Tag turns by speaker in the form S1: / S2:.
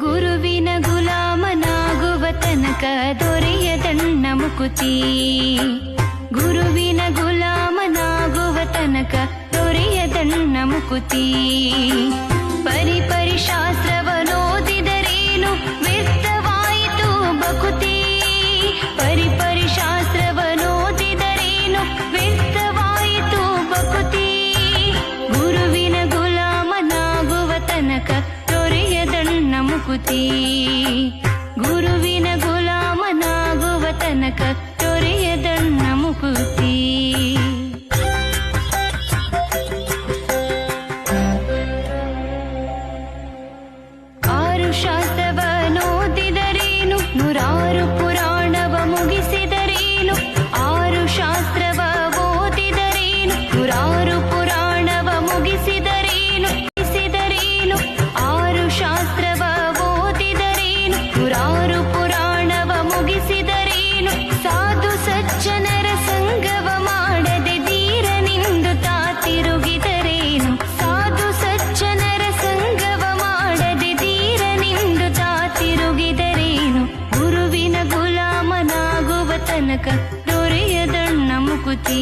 S1: ಗುರುವಿನ ಗುಲಾಮನಾಗುವತನಕ ದೊರೆಯದಣ್ಣ ಮುಕುತಿ ಗುರುವಿನ ಗುಲಾಮನಾಗುವತನಕ ದೊರೆಯದಣ್ಣ ಮುಕುತಿ ಕಕ್ಕುತಿ ಗುರುವಿನ ಗುಲಾಮನಾಗುವ ತನಕ ತೊರೆಯದಣ್ಣ ಮುಕುತಿ ಆರು ಶಾಸ್ತ್ರ ತನಕ ದೊರೆಯದಣ್ಣ ಮುಕುತಿ.